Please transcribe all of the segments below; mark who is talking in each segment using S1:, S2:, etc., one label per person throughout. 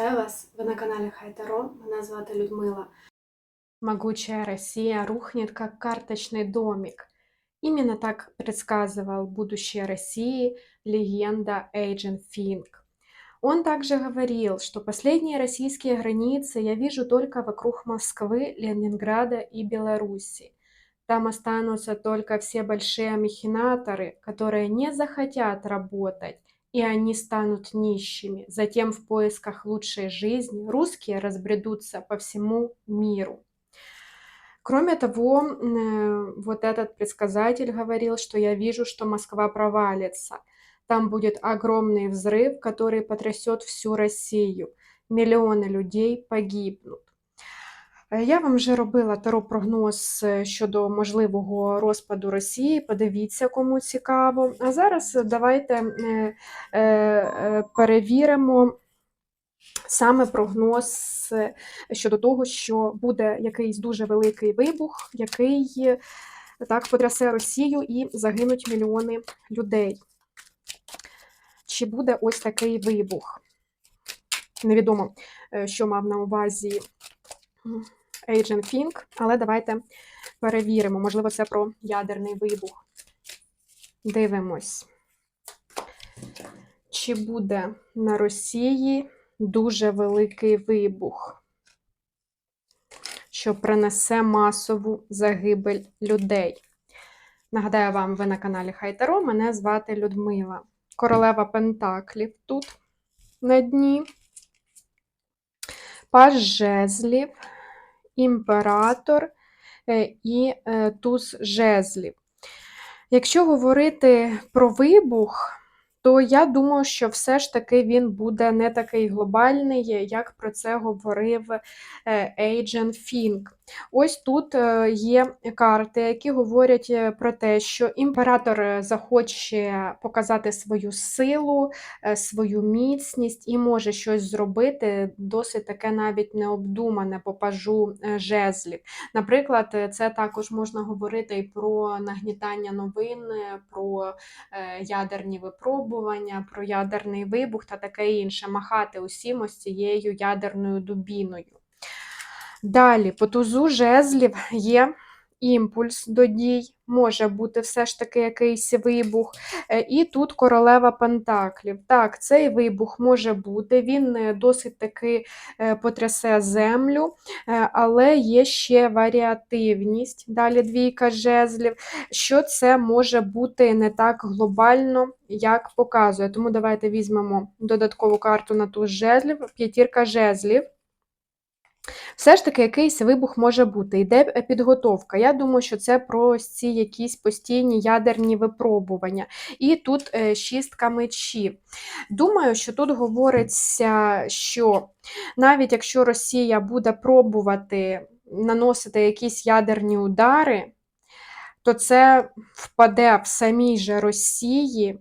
S1: Вітаю вас! Ви на каналі Хайтаро. Мене звати Людмила.
S2: Могучая Россия рухнет, как карточный домик. Именно так предсказывал будущее России легенда Эйджен Финк. Он также говорил, что последние российские границы я вижу только вокруг Москвы, Ленинграда и Беларуси. Там останутся только все большие махинаторы, которые не захотят работать, и они станут нищими. Затем в поисках лучшей жизни русские разбредутся по всему миру. Кроме того, э, вот этот предсказатель говорил, что я вижу, что Москва провалится. Там будет огромный взрыв, который потрясет всю Россию. Мільйони людей погибнуть. Е, Я вам вже робила таро-прогноз е, щодо можливого розпаду Росії. Подивіться, кому цікаво. А зараз давайте е, перевіримо саме прогноз щодо того, що буде якийсь дуже великий вибух, який так потрясе Росію і загинуть мільйони людей. Чи буде ось такий вибух? Невідомо, що мав на увазі Ейджен Фінк, але давайте перевіримо. Можливо, це про ядерний вибух. Дивимось. Чи буде на Росії дуже великий вибух, що принесе масову загибель людей? Нагадаю вам, ви на каналі Хайтаро. Мене звати Людмила. Королева Пентаклів тут на дні. Паж жезлів, імператор е, і е, туз жезлів. Якщо говорити про вибух, то я думаю, що все ж таки він буде не такий глобальний, як про це говорив Ейджен Фінк. Ось тут е, є карти, які говорять е, про те, що імператор е, захоче показати свою силу, свою міцність і може щось зробити досить таке навіть необдумане по пажу жезлів. Наприклад, це також можна говорити і про нагнітання новин, про ядерні випробування, про ядерний вибух та таке інше, махати усім ось цією ядерною дубіною. Далі, по тузу жезлів є імпульс до дій, може бути все ж таки якийсь вибух. Е, І тут королева Пентаклів. Так, цей вибух може бути, він е, досить таки е, потрясе землю, але є ще варіативність. Далі двійка жезлів, що це може бути не так глобально, як показує. Тому давайте візьмемо додаткову карту на туз жезлів, п'ятірка жезлів. Все ж таки якийсь вибух може бути. Йде е, підготовка. Я думаю, що це про ці якісь постійні ядерні випробування. І тут е, шістка мечів. Думаю, що тут говориться, що навіть якщо Росія буде пробувати наносити якісь ядерні удари, то це впаде в самій же Росії.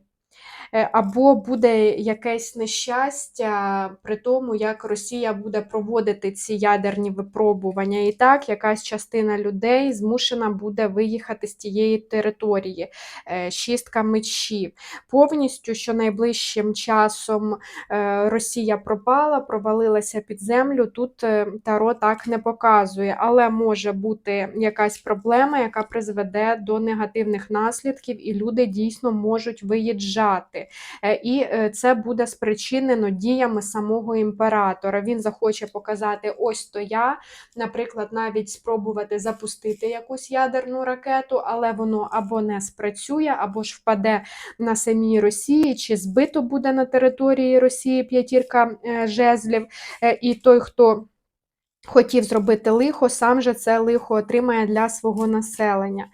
S2: Е, Або буде якесь нещастя при тому, як Росія буде проводити ці ядерні випробування. І так, якась частина людей змушена буде виїхати з тієї території. Е, Шістка мечів. Повністю, що найближчим часом е, Росія пропала, провалилася під землю. Тут Таро так не показує, але може бути якась проблема, яка призведе до негативних наслідків, і люди дійсно можуть виїжджати. Е, І е, це буде спричинено діями самого імператора. Він захоче показати: ось то я, наприклад, навіть спробувати запустити якусь ядерну ракету, але воно або не спрацює, або ж впаде на самій Росії, чи збито буде на території Росії п'ятірка е, жезлів. І той, хто хотів зробити лихо, сам же це лихо отримає для свого населення.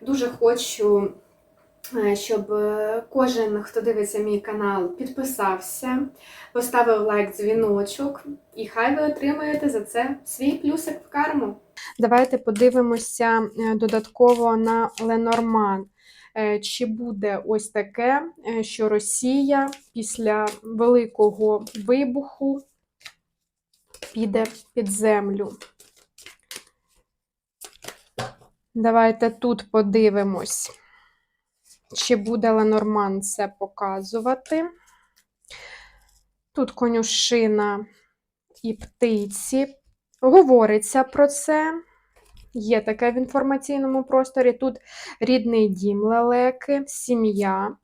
S1: Дуже хочу, щоб е, кожен, хто дивиться мій канал, підписався, поставив лайк, дзвіночок, і хай ви отримаєте за це свій плюсик в карму.
S2: Давайте подивимося е, додатково на Ленорман. Е, Чи буде ось таке, е, що Росія після великого вибуху піде під землю? Давайте тут подивимось, чи буде Ленорман це показувати. Тут конюшина і птиці. Говориться про це. Є таке в інформаційному просторі. Тут рідний дім лелеки, сім'я.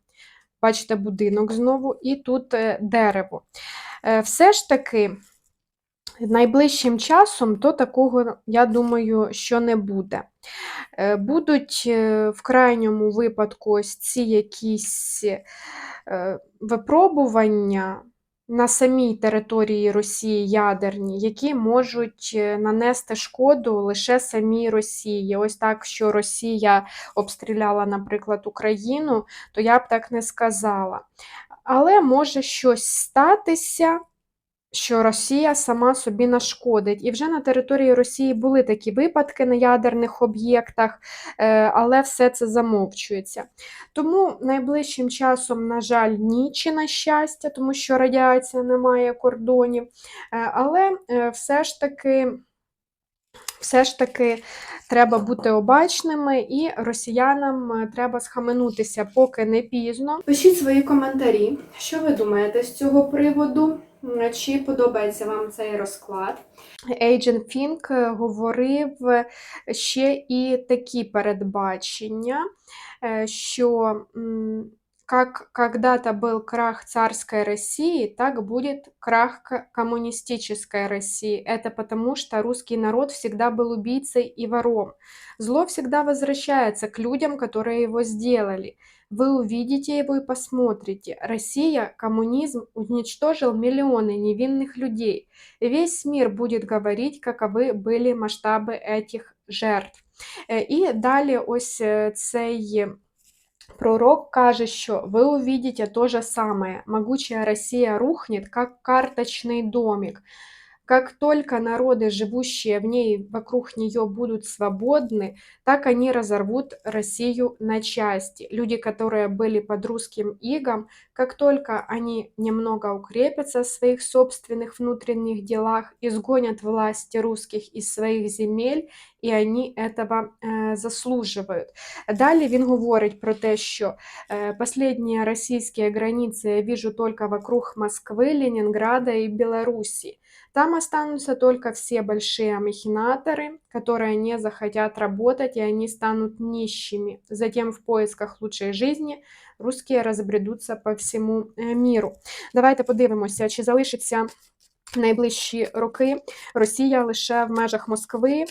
S2: Бачите, будинок знову, і тут е, дерево. Е, Все ж таки, найближчим часом то такого, я думаю, що не буде. Е, Будуть е, в крайньому випадку ось ці якісь е, випробування на самій території Росії ядерні, які можуть нанести шкоду лише самій Росії. Ось так, що Росія обстріляла, наприклад, Україну, то я б так не сказала. Але може щось статися, що Росія сама собі нашкодить. І вже на території Росії були такі випадки на ядерних об'єктах, е, але все це замовчується. Тому найближчим часом, на жаль, ні чи на щастя, тому що радіація не має кордонів. Е, Але е, все ж таки. Все ж таки треба бути обачними, і росіянам треба схаменутися, поки не пізно.
S1: Пишіть свої коментарі, що ви думаєте з цього приводу, чи подобається вам цей розклад.
S2: Agent Fink е, говорив ще і такі передбачення, е, що м, как когда-то был крах царской России, так будет крах ко- коммунистической России. Это потому, что русский народ всегда был убийцей и вором. Зло всегда возвращается к людям, которые его сделали. Вы увидите его и посмотрите. Россия, коммунизм уничтожил миллионы невинных людей. И весь мир будет говорить, каковы были масштаби этих жертв. Е, І далі ось е, цей пророк каже, що ви увидите то же самое. Могучая Россия рухнет, как карточный домик. Как только народы, живущие в ней вокруг нее, будут свободны, так они разорвут Россию на части. Люди, которые были под русским игом, как только они немного укрепятся в своих собственных внутренних делах, изгонят власти русских из своих земель, і вони этого е, заслуживають. Далі він говорить про те, що е, последние российские границы я вижу только вокруг Москвы, Ленинграда и Беларуси. Там останутся только все большие махинаторы, которые не захотят работать, и они станут нищими. Затем в поисках лучшей жизни русские розбредуться по всьому е, міру. Давайте подивимося, чи залишиться найближчі роки Росія лише в межах Москви,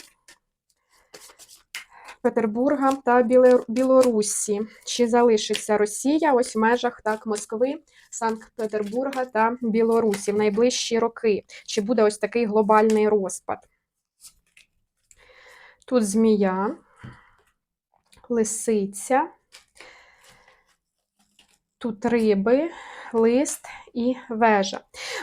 S2: Петербурга та Білорусі. Чи залишиться Росія ось в межах так Москви, Санкт-Петербурга та Білорусі в найближчі роки? Чи буде ось такий глобальний розпад? Тут змія, лисиця, тут риби, лист і вежа.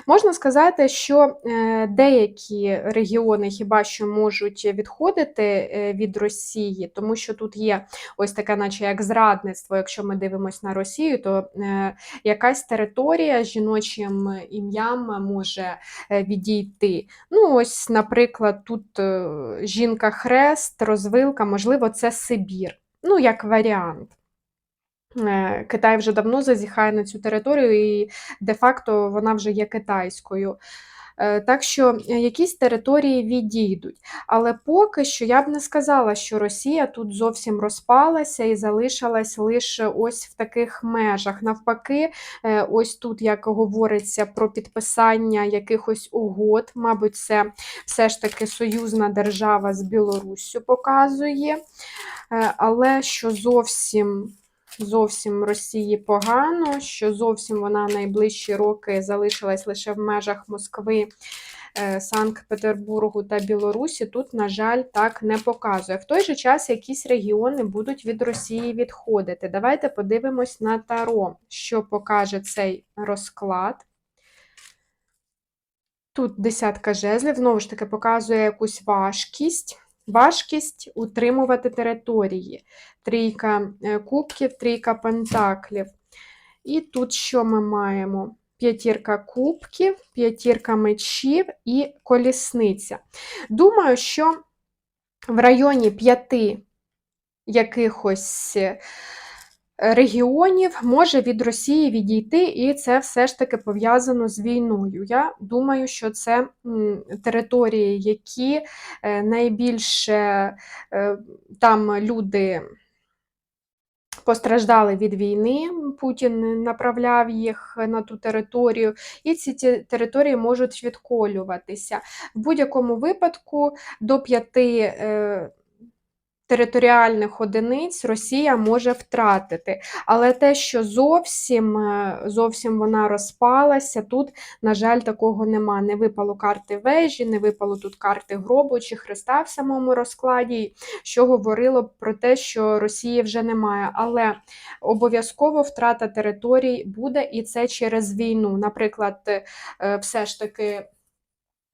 S2: Можна сказати, що е, деякі регіони хіба що можуть відходити е, від Росії, тому що тут є ось таке, наче як зрадництво. Якщо ми дивимося на Росію, то е, якась територія з жіночим ім'ям може відійти. Ну, ось, наприклад, тут жінка-хрест, розвилка, можливо, це Сибір. Ну, як варіант. Е, Китай вже давно зазіхає на цю територію, і де-факто вона вже є китайською. Е, Так що е, якісь території відійдуть. Але поки що я б не сказала, що Росія тут зовсім розпалася і залишилась лише ось в таких межах. Навпаки, ось тут, як говориться про підписання якихось угод, мабуть, це все ж таки союзна держава з Білоруссю показує. Але що зовсім зовсім Росії погано, що зовсім вона найближчі роки залишилась лише в межах Москви, е, Санкт-Петербургу та Білорусі, тут, на жаль, так не показує. В той же час якісь регіони будуть від Росії відходити. Давайте подивимось на Таро, що покаже цей розклад. Тут десятка жезлів, знову ж таки, показує якусь важкість. Важкість утримувати території. Трійка е, кубків, трійка пентаклів. І тут що ми маємо? П'ятірка кубків, п'ятірка мечів і колісниця. Думаю, що в районі п'яти якихось регіонів може від Росії відійти, і це все ж таки пов'язано з війною. Я думаю, що це території, які е, найбільше е, там люди постраждали від війни. Путін направляв їх на ту територію, і ці території можуть відколюватися. В будь-якому випадку до п'яти. Територіальних одиниць Росія може втратити, але те, що зовсім, е, зовсім вона розпалася, тут, на жаль, такого нема. Не випало карти вежі, не випало тут карти гробу чи Христа в самому розкладі, що говорило про те, що Росії вже немає. Але обов'язково втрата територій буде, і це через війну. Наприклад, е, все ж таки.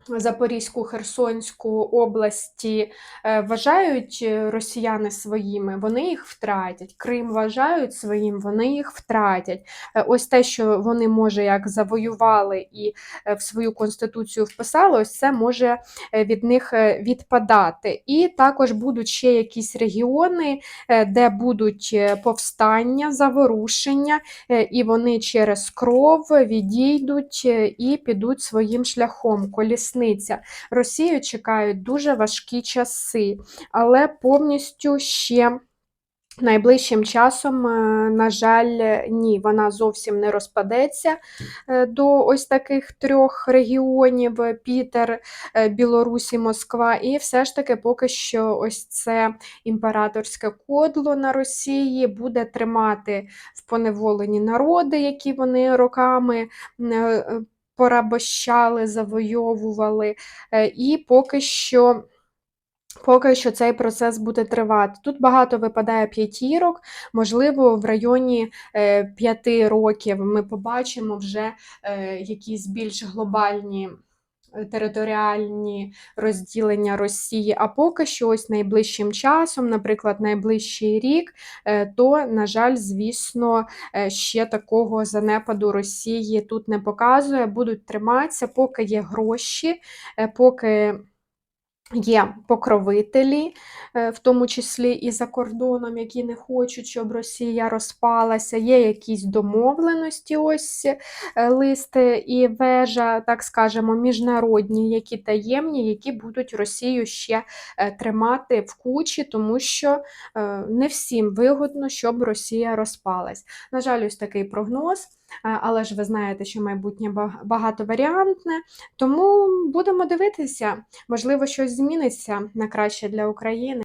S2: Запорізьку, Херсонську області е, вважають е, росіяни своїми, вони їх втратять. Крим вважають своїм, вони їх втратять. Е, Ось те, що вони, може, як завоювали і в свою конституцію вписали, ось це може від них відпадати. І також будуть ще якісь регіони, де будуть повстання, заворушення, і вони через кров відійдуть і підуть своїм шляхом. Колісниця. Росію чекають дуже важкі часи, але повністю ще. Найближчим часом, е, на жаль, ні, вона зовсім не розпадеться е, до ось таких трьох регіонів: Пітер, е, Білорусь і Москва. І все ж таки, поки що, ось це імператорське кодло на Росії буде тримати в поневоленні народи, які вони роками порабощали, завойовували. Е, І поки що. Поки що цей процес буде тривати. Тут багато випадає п'ятірок, можливо, в районі е, п'яти років ми побачимо вже е, якісь більш глобальні територіальні розділення Росії. А поки що ось найближчим часом, наприклад, найближчий рік, е, то, на жаль, звісно, е, ще такого занепаду Росії тут не показує. Будуть триматися, поки є гроші, е, поки. Є покровителі, е, в тому числі і за кордоном, які не хочуть, щоб Росія розпалася. Є якісь домовленості, ось е, лист і вежа, так скажемо, міжнародні, які таємні, які будуть Росію ще е, тримати в кучі, тому що не всім вигодно, щоб Росія розпалась. На жаль, ось такий прогноз. Але ж ви знаєте, що майбутнє ба- багатоваріантне, тому будемо дивитися. Можливо, щось зміниться на краще для України.